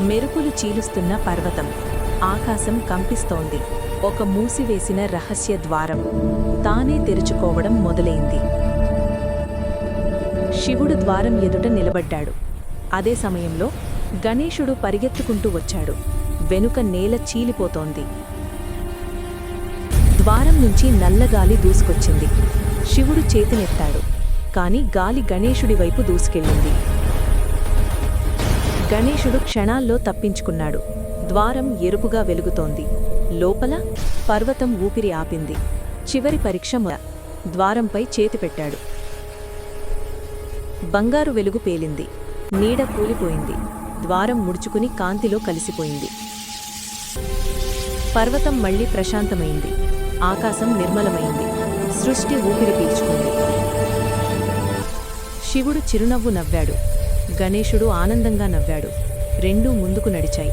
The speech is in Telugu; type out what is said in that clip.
మెరుపులు చీలుస్తున్న పర్వతం. ఆకాశం కంపిస్తోంది. ఒక మూసివేసిన రహస్య ద్వారం. తానే తెరుచుకోవడం మొదలైంది. శివుడు ద్వారం ఎదుట నిలబడ్డాడు. అదే సమయంలో గణేశుడు పరిగెత్తుకుంటూ వచ్చాడు. వెనుక నేల చీలిపోతోంది. ద్వారం నుంచి నల్లగాలి దూసుకొచ్చింది. శివుడు చేతినెత్తాడు. కాని గాలి గణేశుడి వైపు దూసుకెళ్ళింది. గణేశుడు క్షణాల్లో తప్పించుకున్నాడు. ద్వారం ఎరుపుగా వెలుగుతోంది. లోపల పర్వతం ఊపిరి ఆపింది. చివరి పరీక్ష ద్వారంపై చేతి పెట్టాడు. బంగారు వెలుగు పేలింది. నీడ కూలిపోయింది. ద్వారం ముడుచుకుని కాంతిలో కలిసిపోయింది. పర్వతం మళ్ళీ ప్రశాంతమైంది. ఆకాశం నిర్మలమైంది. సృష్టి ఊపిరి పీల్చుకుంది. శివుడు చిరునవ్వు నవ్వాడు. గణేశుడు ఆనందంగా నవ్వాడు. రెండూ ముందుకు నడిచాయి.